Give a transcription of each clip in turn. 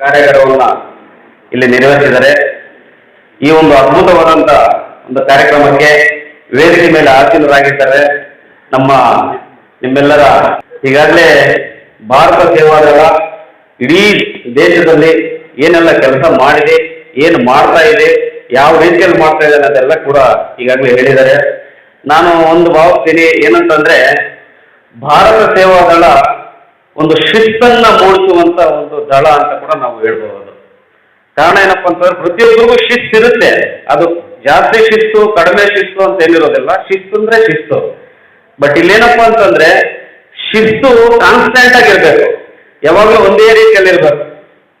ಕಾರ್ಯಾಗಾರವನ್ನ ಇಲ್ಲಿ ನೆರವೇರಿಸಿದ್ದಾರೆ ಈ ಒಂದು ಅದ್ಭುತವಾದಂತ ಒಂದು ಕಾರ್ಯಕ್ರಮಕ್ಕೆ ವೇದಿಕೆ ಮೇಲೆ ಆಸೀನರಾಗಿದ್ದಾರೆ. ನಮ್ಮ ನಿಮ್ಮೆಲ್ಲರ ಈಗಾಗಲೇ ಭಾರತ ಸೇವಾದಳ ಇಡೀ ದೇಶದಲ್ಲಿ ಏನೆಲ್ಲ ಕೆಲಸ ಮಾಡಿದೆ, ಏನು ಮಾಡ್ತಾ ಇದೆ, ಯಾವ ರೀತಿಯಲ್ಲಿ ಮಾಡ್ತಾ ಇದೆ ಅನ್ನೋದೆಲ್ಲ ಕೂಡ ಈಗಾಗಲೇ ಹೇಳಿದ್ದಾರೆ. ನಾನು ಒಂದು ಭಾವಿಸ್ತೀನಿ ಏನಂತಂದ್ರೆ, ಭಾರತ ಸೇವಾದಳ ಒಂದು ಶಿಸ್ತನ್ನ ಮೂಡಿಸುವಂತ ಒಂದು ದಳ ಅಂತ ಕೂಡ ನಾವು ಹೇಳ್ಬಹುದು. ಕಾರಣ ಏನಪ್ಪ ಅಂತಂದ್ರೆ ಪ್ರತಿಯೊಬ್ಬರಿಗೂ ಶಿಸ್ತು ಇರುತ್ತೆ. ಅದು ಜಾಸ್ತಿ ಶಿಸ್ತು, ಕಡಿಮೆ ಶಿಸ್ತು ಅಂತ ಏನಿರೋದಿಲ್ಲ. ಶಿಸ್ತು ಅಂದ್ರೆ ಶಿಸ್ತು. ಬಟ್ ಇಲ್ಲೇನಪ್ಪ ಅಂತಂದ್ರೆ ಶಿಸ್ತು ಕಾನ್ಸ್ಟೆಂಟ್ ಆಗಿರ್ಬೇಕು. ಯಾವಾಗಲೂ ಒಂದೇ ರೀತಿಯಲ್ಲಿ ಇರ್ಬೇಕು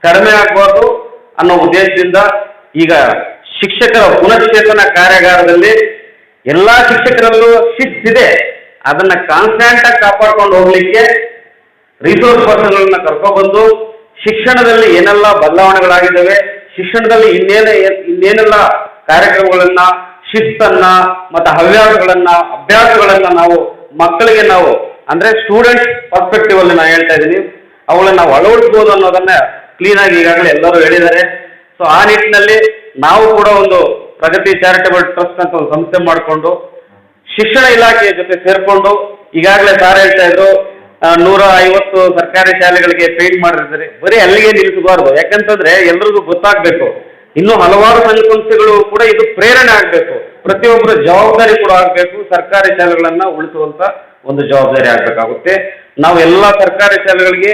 ಕಡಿಮೆ ಆಗ್ಬಾರ್ದು ಅನ್ನೋ ಉದ್ದೇಶದಿಂದ ಈಗ ಶಿಕ್ಷಕರ ಪುನಶ್ಚೇತನ ಕಾರ್ಯಾಗಾರದಲ್ಲಿ ಎಲ್ಲಾ ಶಿಕ್ಷಕರಲ್ಲೂ ಶಿಸ್ತಿದೆ. ಅದನ್ನ ಕಾನ್ಸ್ಟೆಂಟ್ ಆಗಿ ಕಾಪಾಡ್ಕೊಂಡು ಹೋಗ್ಲಿಕ್ಕೆ ರಿಸೋರ್ಸ್ ಪರ್ಸನ್ಗಳನ್ನ ಕರ್ಕೊಬಂದು ಶಿಕ್ಷಣದಲ್ಲಿ ಏನೆಲ್ಲ ಬದಲಾವಣೆಗಳಾಗಿದ್ದಾವೆ, ಶಿಕ್ಷಣದಲ್ಲಿ ಇನ್ನೇನೆ ಇನ್ನೇನೆಲ್ಲ ಕಾರ್ಯಕ್ರಮಗಳನ್ನ, ಶಿಸ್ತನ್ನ ಮತ್ತೆ ಹವ್ಯಾಸಗಳನ್ನ, ಅಭ್ಯಾಸಗಳನ್ನ ನಾವು ಮಕ್ಕಳಿಗೆ ನಾವು, ಅಂದ್ರೆ ಸ್ಟೂಡೆಂಟ್ ಪರ್ಸ್ಪೆಕ್ಟಿವ್ ಅಲ್ಲಿ ನಾನು ಹೇಳ್ತಾ ಇದ್ದೀನಿ. ಅವುಗಳನ್ನ ನಾವು ಅಳವಡಿಸ್ಬೋದು ಅನ್ನೋದನ್ನ ಕ್ಲೀನ್ ಆಗಿ ಈಗಾಗಲೇ ಎಲ್ಲರೂ ಹೇಳಿದ್ದಾರೆ. ಸೊ ಆ ನಿಟ್ಟಿನಲ್ಲಿ ನಾವು ಕೂಡ ಒಂದು ಪ್ರಗತಿ ಚಾರಿಟಬಲ್ ಟ್ರಸ್ಟ್ ಅಂತ ಒಂದು ಸಂಸ್ಥೆ ಮಾಡಿಕೊಂಡು ಶಿಕ್ಷಣ ಇಲಾಖೆಯ ಜೊತೆ ಸೇರ್ಕೊಂಡು ಈಗಾಗಲೇ ಸಾರ್ ಹೇಳ್ತಾ ಇದ್ರು ನೂರ ಐವತ್ತು ಸರ್ಕಾರಿ ಶಾಲೆಗಳಿಗೆ ಪೇಂಟ್ ಮಾಡಿರ್ತಾರೆ. ಬರೀ ಅಲ್ಲಿಗೆ ನಿಲ್ಲಿಸಬಾರ್ದು. ಯಾಕಂತಂದ್ರೆ ಎಲ್ರಿಗೂ ಗೊತ್ತಾಗಬೇಕು. ಇನ್ನೂ ಹಲವಾರು ಸಂಘ ಸಂಸ್ಥೆಗಳು ಕೂಡ ಇದು ಪ್ರೇರಣೆ ಆಗಬೇಕು. ಪ್ರತಿಯೊಬ್ಬರ ಜವಾಬ್ದಾರಿ ಕೂಡ ಆಗಬೇಕು. ಸರ್ಕಾರಿ ಶಾಲೆಗಳನ್ನ ಉಳಿಸುವಂತ ಒಂದು ಜವಾಬ್ದಾರಿ ಆಗಬೇಕಾಗುತ್ತೆ. ನಾವು ಎಲ್ಲ ಸರ್ಕಾರಿ ಶಾಲೆಗಳಿಗೆ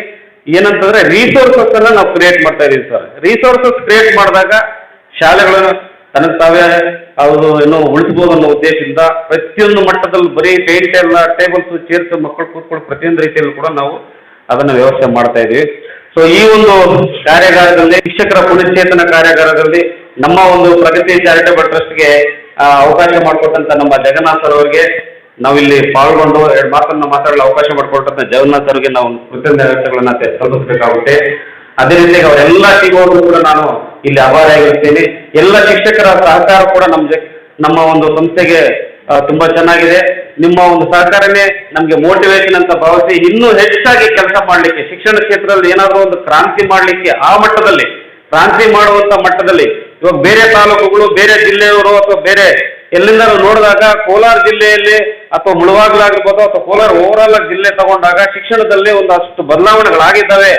ಏನಂತಂದ್ರೆ ರಿಸೋರ್ಸಸ್ ಅನ್ನ ನಾವು ಕ್ರಿಯೇಟ್ ಮಾಡ್ತಾ ಇದೀವಿ ಸರ್. ರಿಸೋರ್ಸಸ್ ಕ್ರಿಯೇಟ್ ಮಾಡಿದಾಗ ಶಾಲೆಗಳನ್ನು ತನಗೆ ತಾವೇ ಅವರು ಏನೋ ಉಳಿಸ್ಬೋದು ಅನ್ನೋ ಉದ್ದೇಶದಿಂದ ಪ್ರತಿಯೊಂದು ಮಟ್ಟದಲ್ಲಿ ಬರೀ ಪೇಂಟ್ ಎಲ್ಲ ಟೇಬಲ್ಸ್ ಚೇರ್ಸ್ ಮಕ್ಕಳು ಕೂತ್ಕೊಳ್ಳೋ ಪ್ರತಿಯೊಂದು ರೀತಿಯಲ್ಲೂ ಕೂಡ ನಾವು ಅದನ್ನು ವ್ಯವಸ್ಥೆ ಮಾಡ್ತಾ ಇದೀವಿ. ಸೊ ಈ ಒಂದು ಕಾರ್ಯಾಗಾರದಲ್ಲಿ, ಶಿಕ್ಷಕರ ಪುನಶ್ಚೇತನ ಕಾರ್ಯಾಗಾರದಲ್ಲಿ ನಮ್ಮ ಒಂದು ಪ್ರಗತಿ ಚಾರಿಟಬಲ್ ಟ್ರಸ್ಟ್ಗೆ ಅವಕಾಶ ಮಾಡಿಕೊಟ್ಟಂತ ನಮ್ಮ ಜಗನ್ನಾಥ್ ಸರ್ ಅವರಿಗೆ ನಾವಿಲ್ಲಿ ಪಾಲ್ಗೊಂಡು ಎರಡು ಮಾತನ್ನ ಮಾತಾಡಲು ಅವಕಾಶ ಮಾಡಿಕೊಟ್ಟಂತ ಜಗನ್ನಾಥ್ ಅವರಿಗೆ ನಾವು ಕೃತಜ್ಞತೆಗಳನ್ನ ಸಲ್ಲಿಸಬೇಕಾಗುತ್ತೆ. ಅದೇ ರೀತಿಯಾಗಿ ಅವರೆಲ್ಲ ಅವ್ರಿಗೂ ಕೂಡ ನಾನು ಇಲ್ಲಿ ಆಭಾರಿಯಾಗಿರ್ತೀನಿ ಎಲ್ಲ ಶಿಕ್ಷಕರ ಸಹಕಾರ ಕೂಡ ನಮ್ಮ ನಮ್ಮ ಒಂದು ಸಂಸ್ಥೆಗೆ ತುಂಬಾ ಚೆನ್ನಾಗಿದೆ. ನಿಮ್ಮ ಒಂದು ಸಹಕಾರನೇ ನಮಗೆ ಮೋಟಿವೇಶನ್ ಅಂತ ಭಾವಿಸಿ ಇನ್ನೂ ಹೆಚ್ಚಾಗಿ ಕೆಲಸ ಮಾಡಲಿಕ್ಕೆ, ಶಿಕ್ಷಣ ಕ್ಷೇತ್ರದಲ್ಲಿ ಏನಾದರೂ ಒಂದು ಕ್ರಾಂತಿ ಮಾಡಲಿಕ್ಕೆ ಆ ಮಟ್ಟದಲ್ಲಿ, ಕ್ರಾಂತಿ ಮಾಡುವಂತ ಮಟ್ಟದಲ್ಲಿ, ಇವಾಗ ಬೇರೆ ತಾಲೂಕುಗಳು, ಬೇರೆ ಜಿಲ್ಲೆಯವರು ಅಥವಾ ಬೇರೆ ಎಲ್ಲಿಂದರೂ ನೋಡಿದಾಗ ಕೋಲಾರ ಜಿಲ್ಲೆಯಲ್ಲಿ ಅಥವಾ ಮುಳುವಾಗ್ಲಾಗಿರ್ಬೋದು ಅಥವಾ ಕೋಲಾರ ಓವರ್ ಆಲ್ ಜಿಲ್ಲೆ ತಗೊಂಡಾಗ ಶಿಕ್ಷಣದಲ್ಲಿ ಒಂದಷ್ಟು ಬದಲಾವಣೆಗಳಾಗಿದ್ದಾವೆ.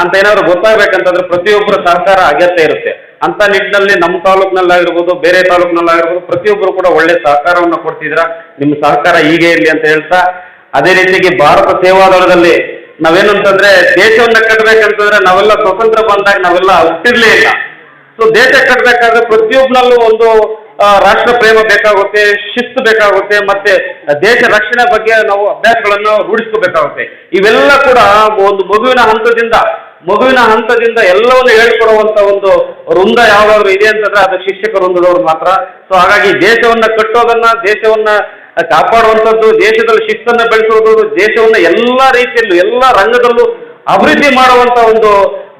ಅಂತ ಏನಾದ್ರು ಗೊತ್ತಾಗ್ಬೇಕಂತಂದ್ರೆ ಪ್ರತಿಯೊಬ್ಬರ ಸಹಕಾರ ಅಗತ್ಯ ಇರುತ್ತೆ. ಅಂತ ನಿಟ್ಟಿನಲ್ಲಿ ನಮ್ಮ ತಾಲೂಕಿನಲ್ಲಾಗಿರ್ಬೋದು, ಬೇರೆ ತಾಲೂಕಿನಲ್ಲಾಗಿರ್ಬೋದು ಪ್ರತಿಯೊಬ್ಬರು ಕೂಡ ಒಳ್ಳೆ ಸಹಕಾರವನ್ನು ಕೊಡ್ತಿದ್ದೀರಾ ನಿಮ್ಮ ಸಹಕಾರ ಹೀಗೆ ಇರಲಿ ಅಂತ ಹೇಳ್ತಾ, ಅದೇ ರೀತಿಯಾಗಿ ಭಾರತ ಸೇವಾದಳದಲ್ಲಿ ನಾವೇನಂತಂದ್ರೆ ದೇಶವನ್ನ ಕಟ್ಟಬೇಕಂತಂದ್ರೆ ನಾವೆಲ್ಲ ಸ್ವತಂತ್ರ ಬಂದಾಗ ನಾವೆಲ್ಲ ಹುಟ್ಟಿರ್ಲೇ ಇಲ್ಲ. ಸೊ ದೇಶ ಕಟ್ಟಬೇಕಾದ್ರೆ ಪ್ರತಿಯೊಬ್ಬನಲ್ಲೂ ಒಂದು ರಾಷ್ಟ್ರ ಪ್ರೇಮ ಬೇಕಾಗುತ್ತೆ, ಶಿಸ್ತು ಬೇಕಾಗುತ್ತೆ, ಮತ್ತೆ ದೇಶ ರಕ್ಷಣೆ ಬಗ್ಗೆ ನಾವು ಅಭ್ಯಾಸಗಳನ್ನು ರೂಢಿಸ್ಕೋಬೇಕಾಗುತ್ತೆ. ಇವೆಲ್ಲ ಕೂಡ ಒಂದು ಮಗುವಿನ ಹಂತದಿಂದ ಮಗುವಿನ ಹಂತದಿಂದ ಎಲ್ಲವನ್ನು ಹೇಳ್ಕೊಡುವಂತ ಒಂದು ವೃಂದ ಯಾವ್ದಾದ್ರು ಇದೆ ಅಂತಂದ್ರೆ ಅದು ಶಿಕ್ಷಕ ವೃಂದದವ್ರು ಮಾತ್ರ. ಸೊ ಹಾಗಾಗಿ ದೇಶವನ್ನ ಕಟ್ಟೋದನ್ನ, ದೇಶವನ್ನ ಕಾಪಾಡುವಂಥದ್ದು, ದೇಶದಲ್ಲಿ ಶಿಸ್ತನ್ನ ಬೆಳೆಸೋದು ದೇಶವನ್ನ ಎಲ್ಲಾ ರೀತಿಯಲ್ಲೂ, ಎಲ್ಲಾ ರಂಗದಲ್ಲೂ ಅಭಿವೃದ್ಧಿ ಮಾಡುವಂತ ಒಂದು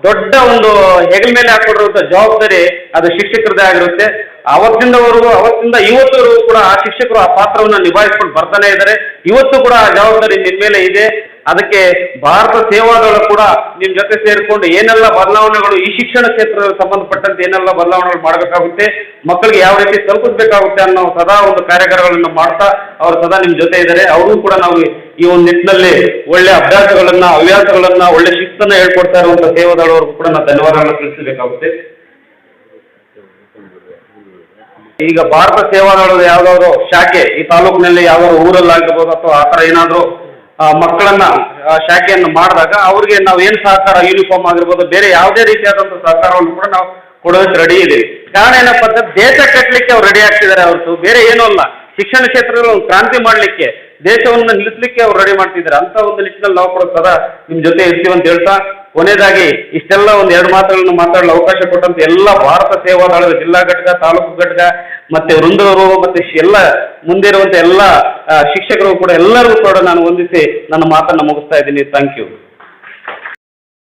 ದೊಡ್ಡ ಒಂದು ಹೆಗಲ ಮೇಲೆ ಹಾಕೊಂಡಿರುವಂತ ಜವಾಬ್ದಾರಿ ಅದು ಶಿಕ್ಷಕರದೇ ಆಗಿರುತ್ತೆ. ಅವತ್ತಿಂದವರೆಗೂ, ಅವತ್ತಿಂದ ಇವತ್ತವರೆಗೂ ಕೂಡ ಆ ಶಿಕ್ಷಕರು ಆ ಪಾತ್ರವನ್ನು ನಿಭಾಯಿಸ್ಕೊಂಡು ಬರ್ತಾನೆ ಇದ್ದಾರೆ. ಇವತ್ತು ಕೂಡ ಆ ಜವಾಬ್ದಾರಿ ನಿಮ್ಮ ಮೇಲೆ ಇದೆ. ಅದಕ್ಕೆ ಭಾರತ ಸೇವಾದಳ ಕೂಡ ನಿಮ್ಮ ಜೊತೆ ಸೇರಿಕೊಂಡು ಏನೆಲ್ಲ ಬದಲಾವಣೆಗಳು ಈ ಶಿಕ್ಷಣ ಕ್ಷೇತ್ರದಲ್ಲಿ ಸಂಬಂಧಪಟ್ಟಂತೆ ಏನೆಲ್ಲ ಬದಲಾವಣೆಗಳು ಮಾಡಬೇಕಾಗುತ್ತೆ, ಮಕ್ಕಳಿಗೆ ಯಾವ ರೀತಿ ತಲುಪಿಸಬೇಕಾಗುತ್ತೆ ಅನ್ನೋ ಸದಾ ಒಂದು ಕಾರ್ಯಾಗಾರಗಳನ್ನು ಮಾಡ್ತಾ ಅವರು ಸದಾ ನಿಮ್ಮ ಜೊತೆ ಇದ್ದಾರೆ. ಅವರು ಕೂಡ ನಾವು ಈ ಒಂದು ನಿಟ್ಟಿನಲ್ಲಿ ಒಳ್ಳೆ ಅಭ್ಯಾಸಗಳನ್ನ, ಹವ್ಯಾಸಗಳನ್ನ, ಒಳ್ಳೆ ಶಿಸ್ತನ್ನ ಹೇಳ್ಕೊಡ್ತಾ ಇರುವಂತಹ ಸೇವಾದಳವರೆಗೂ ಕೂಡ ನಾವು ಧನ್ಯವಾದಗಳನ್ನ ತಿಳಿಸಬೇಕಾಗುತ್ತೆ. ಈಗ ಭಾರತ ಸೇವಾದಳದ ಯಾವ್ದಾದ್ರು ಶಾಖೆ ಈ ತಾಲೂಕಿನಲ್ಲಿ ಯಾವ್ದಾದ್ರು ಊರಲ್ಲಾಗಿರ್ಬೋದು ಅಥವಾ ಆ ಥರ ಏನಾದರೂ ಮಕ್ಕಳನ್ನ ಶಾಖೆಯನ್ನು ಮಾಡಿದಾಗ ಅವ್ರಿಗೆ ನಾವು ಏನು ಸಹಕಾರ ಯೂನಿಫಾರ್ಮ್ ಆಗಿರ್ಬೋದು, ಬೇರೆ ಯಾವುದೇ ರೀತಿಯಾದಂಥ ಸಹಕಾರವನ್ನು ಕೂಡ ನಾವು ಕೊಡೋದಕ್ಕೆ ರೆಡಿ ಇದ್ದೀವಿ. ಕಾರಣ ಏನಪ್ಪ ಅಂದ್ರೆ ದೇಶ ಕಟ್ಟಲಿಕ್ಕೆ ಅವ್ರು ರೆಡಿ ಆಗ್ತಿದ್ದಾರೆ ಅವ್ರದ್ದು. ಬೇರೆ ಏನೂ ಅಲ್ಲ. ಶಿಕ್ಷಣ ಕ್ಷೇತ್ರದಲ್ಲಿ ಒಂದು ಕ್ರಾಂತಿ ಮಾಡಲಿಕ್ಕೆ ದೇಶವನ್ನು ನಿಲ್ಲಿಸಲಿಕ್ಕೆ ಅವ್ರು ರೆಡಿ ಮಾಡ್ತಿದ್ದಾರೆ. ಅಂತ ಒಂದು ನಿಟ್ಟಿನಲ್ಲಿ ನಾವು ಕೂಡ ಸದಾ ನಿಮ್ಮ ಜೊತೆ ಇರ್ತೀವಿ ಅಂತ ಹೇಳ್ತಾ, ಕೊನೆಯದಾಗಿ ಇಷ್ಟೆಲ್ಲ ಒಂದು ಎರಡು ಮಾತುಗಳನ್ನು ಮಾತಾಡಲು ಅವಕಾಶ ಕೊಟ್ಟಂತ ಎಲ್ಲ ಭಾರತ ಸೇವಾದಳದ ಜಿಲ್ಲಾ ಘಟಕ, ತಾಲೂಕು ಘಟಕ ಮತ್ತೆ ವೃಂದವರು ಮತ್ತೆ ಎಲ್ಲ ಮುಂದೆ ಇರುವಂತ ಎಲ್ಲ ಶಿಕ್ಷಕರು ಕೂಡ ಎಲ್ಲರಿಗೂ ಕೂಡ ನಾನು ವಂದಿಸಿ ನನ್ನ ಮಾತನ್ನ ಮುಗಿಸ್ತಾ ಇದ್ದೀನಿ. Thank you